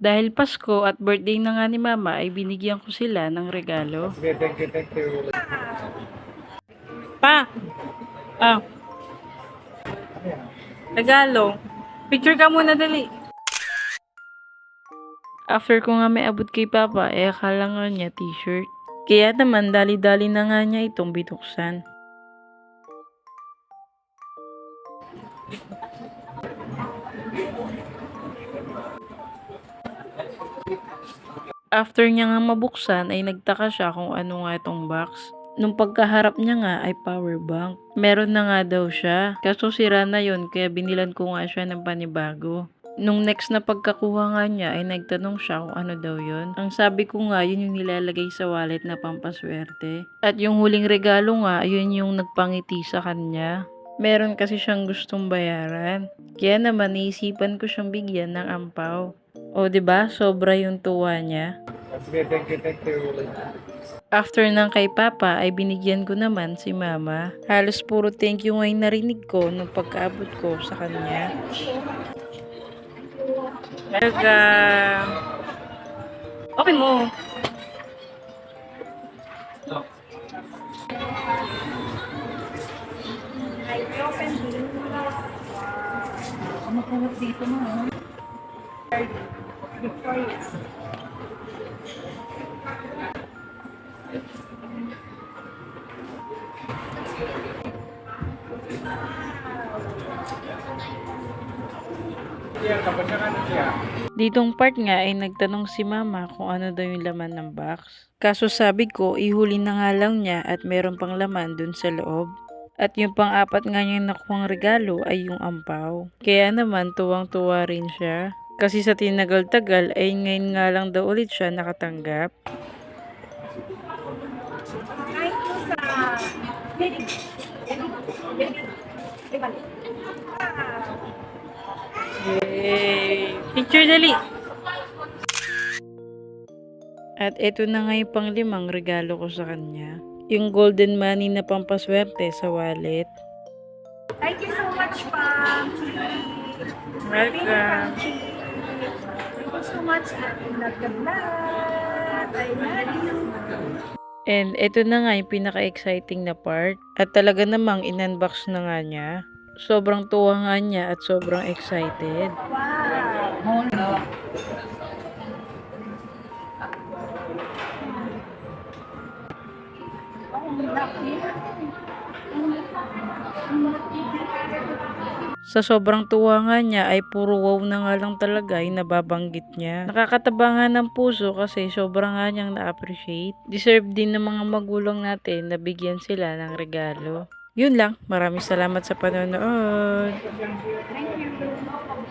Dahil Pasko at birthday na nga ni Mama ay binigyan ko sila ng regalo. Sige, thank you, thank you. Pa! Ah. Regalo. Picture ka muna dali. After ko nga may abot kay Papa, eh akala nga niya t-shirt. Kaya naman dali-dali na nga niya itong bituksan. After niya nga mabuksan ay nagtaka siya kung ano nga itong box. Nung pagkaharap niya nga ay power bank. Meron na nga daw siya. Kaso sira na yon kaya binilan ko nga siya ng panibago. Nung next na pagkakuha nga niya ay nagtanong siya kung ano daw yon. Ang sabi ko nga yun yung nilalagay sa wallet na pampaswerte. At yung huling regalo nga yun yung nagpangiti sa kanya. Meron kasi siyang gustong bayaran. Kaya naman naisipan ko siyang bigyan ng ampaw. O 'di ba? Sobra yung tuwa niya. Sige, thank you, thank you. After ng kay Papa ay binigyan ko naman si Mama. Halos puro thank you nga yung narinig ko nung pagkaabot ko sa kanya. Welcome! Okay mo. Siya, tapos na ano siya. Ditong part nga ay nagtanong si Mama kung ano daw yung laman ng box. Kaso sabi ko, ihuli na nga lang niya at meron pang laman dun sa loob. At yung pang-apat nga niyang nakuhang regalo ay yung ampaw. Kaya naman tuwang-tuwa rin siya. Kasi sa tinagal-tagal ay ngayon nga lang daw ulit siya nakatanggap. Yay! Picture dali! At ito na nga yung panglimang regalo ko sa kanya. Yung golden money na pampaswerte sa wallet. Thank you so much, Pam. Welcome! Thank you so much. I love you. And ito na nga yung pinaka-exciting na part. At talaga namang in-unbox na nga niya. Sobrang tuwa nga niya at sobrang excited. Wow. Sa sobrang tuwa nga niya ay puro wow na nga lang talaga yung nababanggit niya. Nakakataba nga ng puso kasi sobrang nga niyang na-appreciate. Deserve din ng mga magulang natin na bigyan sila ng regalo. Yun lang. Maraming salamat sa panonood. Thank you.